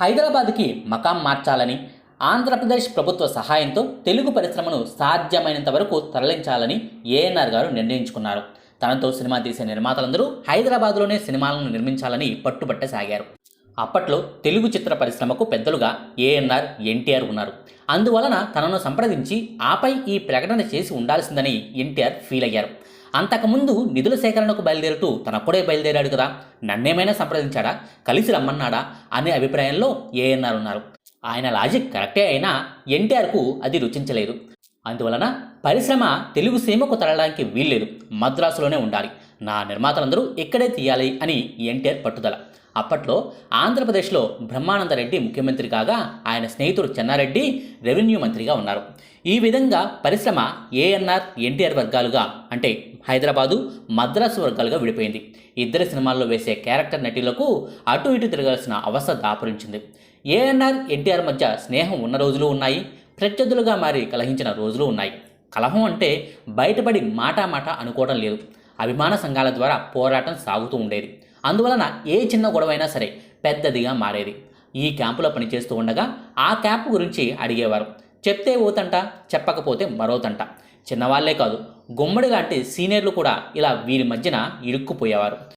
హైదరాబాద్కి మకాం మార్చాలని ఆంధ్రప్రదేశ్ ప్రభుత్వ సహాయంతో తెలుగు పరిశ్రమను సాధ్యమైనంత వరకు తరలించాలని ఏఎన్ఆర్ గారు నిర్ణయించుకున్నారు. తనతో సినిమా తీసే నిర్మాతలందరూ హైదరాబాద్లోనే సినిమాలను నిర్మించాలని పట్టుబట్టసాగారు. అప్పట్లో తెలుగు చిత్ర పరిశ్రమకు పెద్దలుగా ఏఎన్ఆర్ ఎన్టీఆర్ ఉన్నారు. అందువలన తనను సంప్రదించి ఆపై ఈ ప్రకటన చేసి ఉండాల్సిందని ఎన్టీఆర్ ఫీల్ అయ్యారు. అంతకుముందు నిధుల సేకరణకు బయలుదేరుతూ తనప్పుడే బయలుదేరాడు కదా. నన్నేమైనా సంప్రదించాడా? కలిసి రమ్మన్నాడా? అనే అభిప్రాయంలో ఏఎన్ఆర్ ఉన్నారు. ఆయన లాజిక్ కరెక్టే అయినా ఎన్టీఆర్కు అది రుచించలేదు. అందువలన పరిశ్రమ తెలుగు సీమకు తరలడానికి వీల్లేదు. మద్రాసులోనే ఉండాలి. నా నిర్మాతలందరూ ఇక్కడే తీయాలి అని ఎన్టీఆర్ పట్టుదల. అప్పట్లో ఆంధ్రప్రదేశ్లో బ్రహ్మానందరెడ్డి ముఖ్యమంత్రి కాగా ఆయన స్నేహితుడు చెన్నారెడ్డి రెవెన్యూ మంత్రిగా ఉన్నారు. ఈ విధంగా పరిశ్రమ ఏఎన్ఆర్ ఎన్టీఆర్ వర్గాలుగా అంటే హైదరాబాదు మద్రాసు వర్గాలుగా విడిపోయింది. ఇద్దరు సినిమాల్లో వేసే క్యారెక్టర్ నటీలకు అటు ఇటు తిరగాల్సిన అవస్థ దాపురించింది. ఏఎన్ఆర్ ఎన్టీఆర్ మధ్య స్నేహం ఉన్న రోజులు ఉన్నాయి. ప్రత్యర్థులుగా మారి కలహించిన రోజులు ఉన్నాయి. కలహం అంటే బయటపడి మాటా మాట అనుకోవడం లేదు. అభిమాన సంఘాల ద్వారా పోరాటం సాగుతూ ఉండేది. అందువలన ఏ చిన్న గొడవైనా సరే పెద్దదిగా మారేది. ఈ క్యాంపులో పనిచేస్తూ ఉండగా ఆ క్యాంపు గురించి అడిగేవారు. చెప్తే ఓతంట చెప్పకపోతే మరోతంట. చిన్నవాళ్ళే కాదు గుమ్మడి లాంటి సీనియర్లు కూడా ఇలా వీరి మధ్యన ఇరుక్కుపోయేవారు.